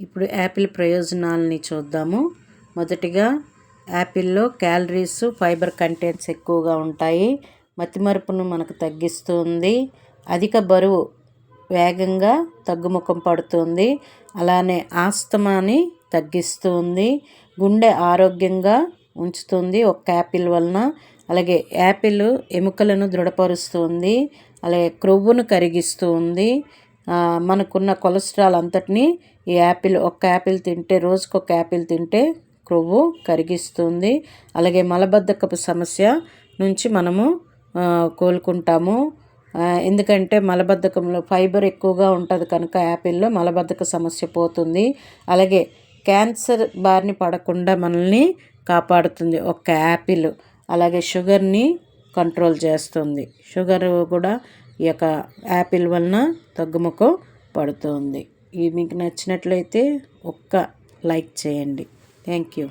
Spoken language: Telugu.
ఇప్పుడు యాపిల్ ప్రయోజనాలని చూద్దాము. మొదటిగా యాపిల్లో క్యాలరీస్ ఫైబర్ కంటెంట్స్ ఎక్కువగా ఉంటాయి. మతిమరుపును మనకు తగ్గిస్తుంది. అధిక బరువు వేగంగా తగ్గుముఖం పడుతుంది. అలానే ఆస్తమాని తగ్గిస్తుంది. గుండె ఆరోగ్యంగా ఉంచుతుంది ఒక యాపిల్ వలన. అలాగే యాపిల్ ఎముకలను దృఢపరుస్తుంది. అలాగే క్రొవ్వును కరిగిస్తుంది. మనకున్న కొలెస్ట్రాల్ అంతటినీ ఈ యాపిల్ ఒక్క యాపిల్ తింటే రోజుకు ఒక యాపిల్ తింటే క్రొవ్వు కరిగిస్తుంది. అలాగే మలబద్ధకపు సమస్య నుంచి మనము కోలుకుంటాము. ఎందుకంటే మలబద్ధకంలో ఫైబర్ ఎక్కువగా ఉంటుంది కనుక యాపిల్లో మలబద్ధక సమస్య పోతుంది. అలాగే క్యాన్సర్ బారిన పడకుండా మనల్ని కాపాడుతుంది ఒక్క యాపిల్. అలాగే షుగర్ని కంట్రోల్ చేస్తుంది. షుగర్ కూడా ఈ యొక్క యాపిల్ వలన తగ్గుముఖ పడుతుంది. ఇది మీకు నచ్చినట్లయితే ఒక్క లైక్ చేయండి. Thank you.